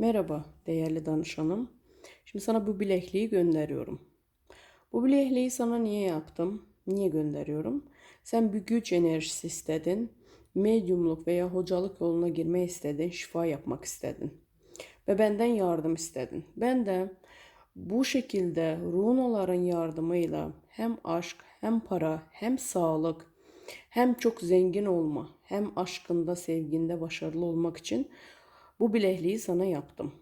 Merhaba değerli danışanım. Şimdi sana bu bilekliği gönderiyorum. Bu bilekliği sana niye yaptım? Niye gönderiyorum? Sen bir güç enerjisi istedin. Medyumluk veya hocalık yoluna girmek istedin. Şifa yapmak istedin. Ve benden yardım istedin. Ben de bu şekilde runaların yardımıyla hem aşk, hem para, hem sağlık, hem çok zengin olma, hem aşkında, sevginde başarılı olmak için bu bilekliği sana yaptım.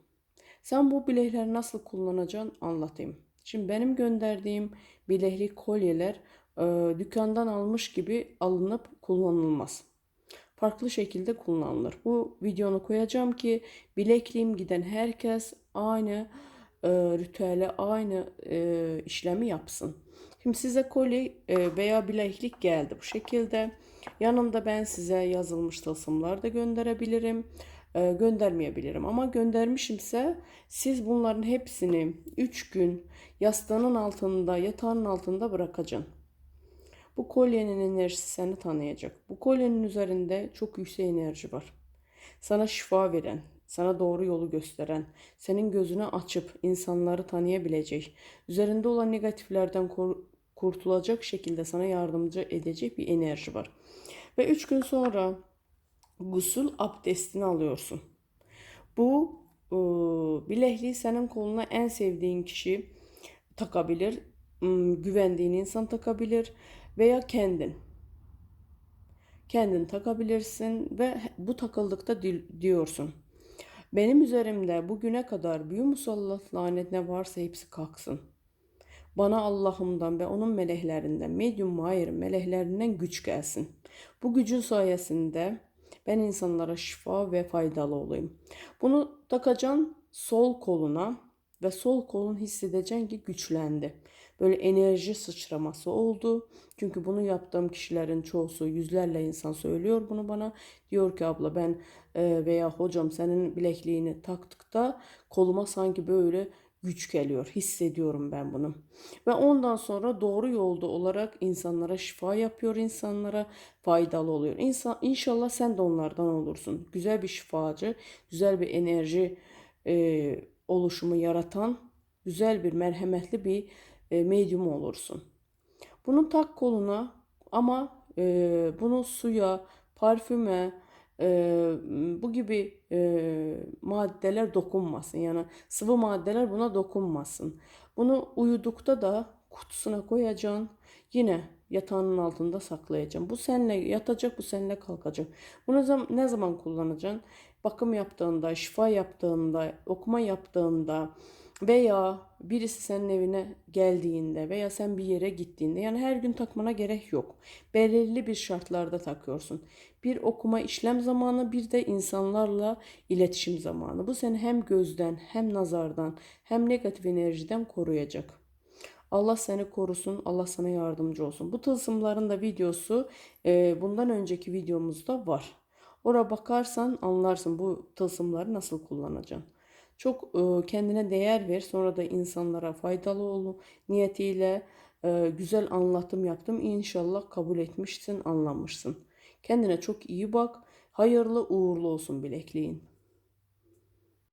Sen bu bilekleri nasıl kullanacaksın anlatayım. Şimdi benim gönderdiğim bileklik kolyeler e, dükkandan almış gibi alınıp kullanılmaz. Farklı şekilde kullanılır. Bu videonu koyacağım ki bilekliğim giden herkes aynı e, ritüele, aynı e, işlemi yapsın. Şimdi size kolye e, veya bileklik geldi bu şekilde. Yanında ben size yazılmış tılsımlar da gönderebilirim e, göndermeyebilirim. Ama göndermişimse siz bunların hepsini 3 gün yastığının altında, yatağının altında bırakacaksın. Bu kolyenin enerjisi seni tanıyacak. Bu kolyenin üzerinde çok yüksek enerji var. Sana şifa veren, sana doğru yolu gösteren, senin gözünü açıp insanları tanıyabilecek, üzerinde olan negatiflerden kurtulacak şekilde sana yardımcı edecek bir enerji var. Ve 3 gün sonra gusül abdestini alıyorsun. Bu e, bilekliği senin koluna en sevdiğin kişi takabilir, güvendiğin insan takabilir veya kendin. Kendin takabilirsin ve bu takıldıkta diyorsun. Benim üzerimde bugüne kadar büyü musallat lanet ne varsa hepsi kalksın. Bana Allah'ımdan ve onun meleklerinden, medyum mahir meleklerinden güç gelsin. Bu gücün sayesinde ben insanlara şifa ve faydalı olayım. Bunu takacaksın sol koluna ve sol kolun hissedeceksin ki güçlendi. Böyle enerji sıçraması oldu. Çünkü bunu yaptığım kişilerin çoğusu yüzlerle insan söylüyor bunu bana. Diyor ki abla ben e, veya hocam senin bilekliğini taktıkta koluma sanki böyle güç geliyor. Hissediyorum ben bunu. Ve ondan sonra doğru yolda olarak insanlara şifa yapıyor, insanlara faydalı oluyor. İnsan, inşallah sen de onlardan olursun. Güzel bir şifacı, güzel bir enerji e, oluşumu yaratan, güzel bir merhametli bir e, medyum olursun. Bunu tak koluna ama e, bunu suya, parfüme, e, bu gibi e, maddeler dokunmasın. Yani sıvı maddeler buna dokunmasın. Bunu uyudukta da kutusuna koyacaksın. Yine yatağının altında saklayacaksın. Bu seninle yatacak, bu seninle kalkacak. Bunu ne zaman kullanacaksın? Bakım yaptığında, şifa yaptığında, okuma yaptığında, veya birisi senin evine geldiğinde veya sen bir yere gittiğinde yani her gün takmana gerek yok. Belirli bir şartlarda takıyorsun. Bir okuma işlem zamanı bir de insanlarla iletişim zamanı. Bu seni hem gözden hem nazardan hem negatif enerjiden koruyacak. Allah seni korusun, Allah sana yardımcı olsun. Bu tılsımların da videosu e, bundan önceki videomuzda var. Ora bakarsan anlarsın bu tılsımları nasıl kullanacaksın. Çok kendine değer ver. Sonra da insanlara faydalı ol niyetiyle güzel anlatım yaptım. İnşallah kabul etmişsin, anlamışsın. Kendine çok iyi bak. Hayırlı uğurlu olsun bilekliğin.